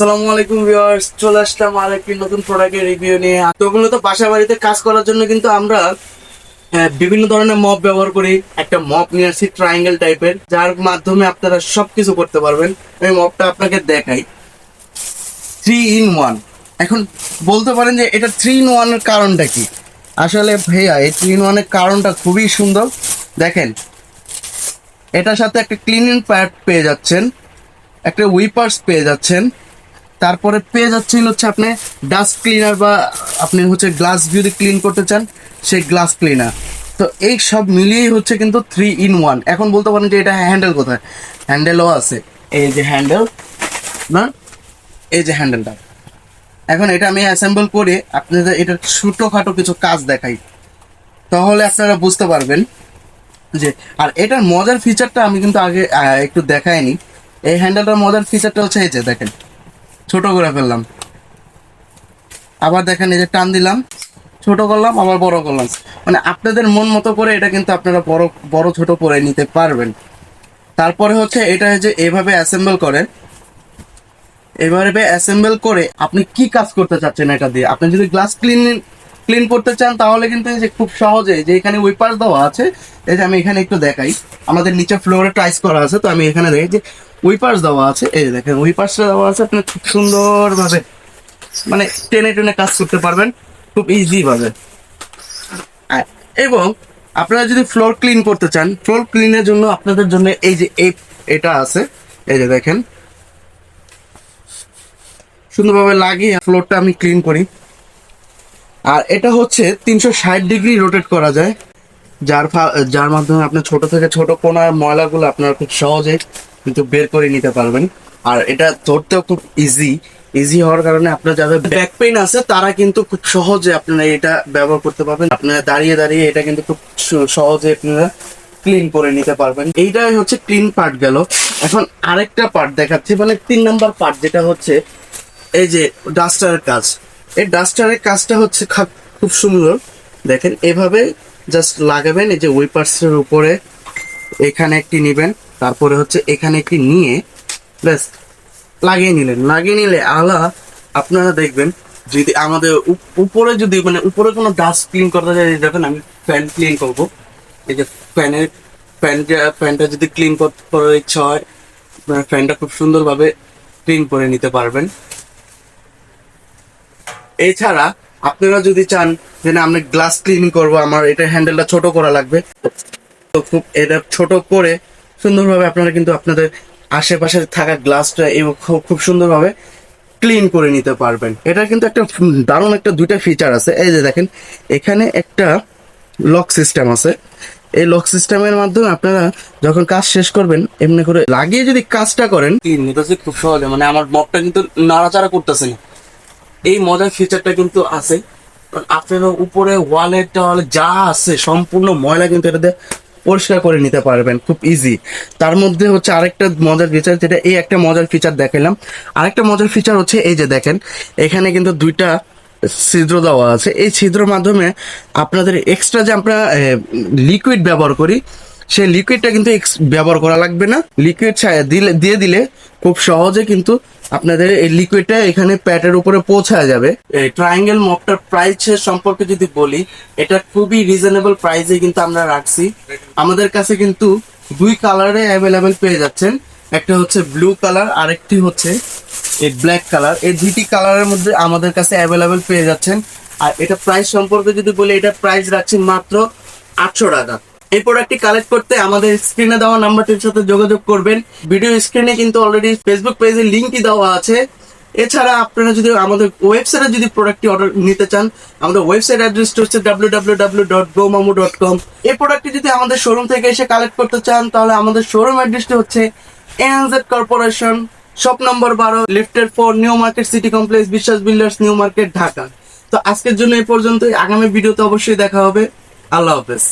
আসসালামু আলাইকুম ভিউয়ার্স, চলে আসলাম আর একটি নতুন প্রোডাক্টের রিভিউ নিয়ে। তো মূলত বাসা বাড়িতে কাজ করার জন্য কিন্তু আমরা বিভিন্ন ধরনের মপ ব্যবহার করি। একটা মপ নিয়ে আসছি ট্রায়াঙ্গেল টাইপের যার মাধ্যমে আপনারা সবকিছু করতে পারবেন। আমি মপটা আপনাকে দেখাই। থ্রি ইন ওয়ান এখন বলতে পারেন যে এটা থ্রি ইন ওয়ানের কারণটা কি? আসলে ভাইয়া, এই থ্রি ইন ওয়ানের কারণটা খুবই সুন্দর। দেখেন, এটার সাথে একটা ক্লিনিং প্যাড পেয়ে যাচ্ছেন, একটা উইপার্স পেয়ে যাচ্ছেন। তারপরে পেয়ে যাচ্ছেন হচ্ছে আপনি ডাস্ট ক্লিনার বা আপনি হচ্ছে গ্লাস যদি ক্লিন করতে চান, সেই গ্লাস ক্লিনার তো এই সব মিলিয়েই হচ্ছে কিন্তু থ্রি ইন ওয়ান এখন বলতে পারেন যে এটা হ্যান্ডেল কোথায়? হ্যান্ডেলও আছে। এই যে হ্যান্ডেল না? এই যে হ্যান্ডেলটা এখন এটা আমি অ্যাসেম্বল করে আপনাদের এটা ছোটোখাটো কিছু কাজ দেখাই। তাহলে আপনারা বুঝতে পারবেন যে, আর এটার মজার ফিচারটা আমি কিন্তু আগে একটু দেখাইনি। এই হ্যান্ডেলটার মজার ফিচারটা হচ্ছে এই যে, দেখেন। ছোট করে ফেললাম। আবার দেখেন এই যে টান দিলাম, ছোট করলাম, আবার বড় করলাম। মানে আপনাদের মন মতো করে এটা কিন্তু আপনারা বড় বড় ছোট করে নিতে পারবেন। তারপরে হচ্ছে এটা যে এভাবে অ্যাসেম্বল করে, এভাবে অ্যাসেম্বল করে আপনি কি কাজ করতে চাচ্ছেন এটা দিয়ে? আপনি যদি গ্লাস ক্লিন ক্লিন করতে চান, তাহলে কিন্তু এই যে খুব সহজে, যে এখানে উইপার দেওয়া আছে, এই যে আমি এখানে একটু দেখাই। আমাদের নিচে ফ্লোরে টাইস করা আছে, তো আমি এখানে দেখি যে উইপার্স দেওয়া আছে। এই দেখেন উইপার্সটা দেওয়া আছে, আপনি খুব সুন্দরভাবে মানে টেনে টেনে কাজ করতে পারবেন, খুব ইজি ভাবে আর- এবং আপনারা যদি ফ্লোর ক্লিন করতে চান ফ্লোর ক্লিনের জন্য আপনাদের জন্য এই যে এটা আছে, এই যে দেখেন। সুন্দরভাবে লাগিয়ে ফ্লোরটা আমি ক্লিন করি। আর এটা হচ্ছে তিনশো ষাট ডিগ্রি রোটেট করা যায়। যার যার মাধ্যমে আপনি ছোট থেকে ছোট কোনার ময়লাগুলো আপনারা খুব সহজে কিন্তু বের করে নিতে পারবেন। আর এটা ধরতেও খুব ইজি ইজি হওয়ার কারণে আপনার যাদের ব্যাক পেইন আছে, তারা কিন্তু খুব সহজে আপনারা এটা ব্যবহার করতে পারবেন। আপনারা দাঁড়িয়ে দাঁড়িয়ে এটা কিন্তু খুব সহজে আপনারা ক্লিন করে নিতে পারবেন। এইটাই হচ্ছে ক্লিন পার্ট গেল। এখন আরেকটা পার্ট দেখাচ্ছি মানে তিন নাম্বার পার্ট যেটা হচ্ছে, এই যে ডাস্টারের কাজ। এই ডাস্টারের কাজটা হচ্ছে খুব সুন্দর। দেখেন, এভাবে জাস্ট লাগাবেন, এই যে উইপার্সের উপরে এখানে একটি নেবেন। তারপরে হচ্ছে এখানে একটি নিয়ে, ব্যাস, লাগিয়ে নিলেন। লাগিয়ে নিলে আলা আপনারা দেখবেন, যদি আমাদের উপরে যদি মানে উপরে কোনো ডাস্ট ক্লিন করতে যায়, দেখেন আমি ফ্যান ক্লিন করব। এই যে ফ্যানের ফ্যানটা ফ্যানটা যদি ক্লিন করার ইচ্ছা হয়, আপনারা ফ্যানটা খুব সুন্দরভাবে ক্লিন করে নিতে পারবেন। এছাড়া আপনারা যদি চান যে না, আমি গ্লাস ক্লিন করব, আমার এটা হ্যান্ডেলটা ছোট করা লাগবে। তো খুব, এটা ছোট করে সুন্দরভাবে আপনারা কিন্তু আপনাদের আশেপাশে থাকা গ্লাসটা এবং খুব সুন্দরভাবে ক্লিন করে নিতে পারবেন। এটা কিন্তু একটা দারুণ একটা দুইটা ফিচার আছে। এই যে দেখেন, এখানে একটা লক সিস্টেম আছে। এই লক সিস্টেমের মাধ্যমে আপনারা যখন কাজ শেষ করবেন, এমনি করে লাগিয়ে যদি কাজটা করেন নিতেছে খুব সহজে। মানে আমার মগটা কিন্তু নাড়াচাড়া করতেছে না। এই মজার ফিচারটা কিন্তু আছে। আপনারা উপরে ওয়ালে টওয়ালে যা আছে, সম্পূর্ণ ময়লা কিন্তু এটাতে পরিষ্কার করে নিতে পারবেন, খুব ইজি তার মধ্যে হচ্ছে আরেকটা মজার ফিচার যেটা এই একটা মজার ফিচার দেখালাম। আরেকটা মজার ফিচার হচ্ছে এই যে দেখেন, এখানে কিন্তু দুইটা ছিদ্র দেওয়া আছে। এই ছিদ্র মাধ্যমে আপনাদের এক্সট্রা যে আমরা লিকুইড ব্যবহার করি সেই লিকুইডটা কিন্তু ব্যবহার করা লাগবে না। লিকুইড দিলে দিয়ে দিলে খুব সহজে কিন্তু আপনাদের এই লিকুইডটা এখানে প্যাটের উপরে পৌঁছায় যাবে। ট্রায়াঙ্গেল মপটার প্রাইস সম্পর্কে যদি বলি, এটা খুবই রিজনেবল প্রাইসে কিন্তু আমরা রাখছি। আমাদের কাছে কিন্তু দুই কালারে অ্যাভেলেবেল পেয়ে যাচ্ছেন। একটা হচ্ছে ব্লু কালার আরেকটি হচ্ছে এই ব্ল্যাক কালার এই দুইটি কালারের মধ্যে আমাদের কাছে অ্যাভেলেবেল পেয়ে যাচ্ছেন। আর এটা প্রাইস সম্পর্কে যদি বলি, এটা প্রাইস রাখছি মাত্র আটশো টাকা। এই প্রোডাক্টটি কালেক্ট করতে আমাদের স্ক্রিনে দেওয়া নাম্বারটির সাথে যোগাযোগ করবেন। ভিডিও স্ক্রিনে কিন্তু অলরেডি ফেসবুক পেজে লিঙ্কই দেওয়া আছে। এছাড়া আপনারা যদি আমাদের ওয়েবসাইটে যদি প্রোডাক্টটি অর্ডার নিতে চান, আমাদের ওয়েবসাইট অ্যাড্রেসটি হচ্ছে ডাব্লিউ এই প্রোডাক্টটি যদি আমাদের শোরুম থেকে এসে কালেক্ট করতে চান, তাহলে আমাদের শোরুম অ্যাড্রেসটি হচ্ছে এনজেড কর্পোরেশন শপ নম্বর বারো লিফটের four New Market City Complex Biswas builders New Market Dhaka তো আজকের জন্য এই পর্যন্তই। আগামী ভিডিওতে অবশ্যই দেখা হবে। আল্লাহ হাফেজ।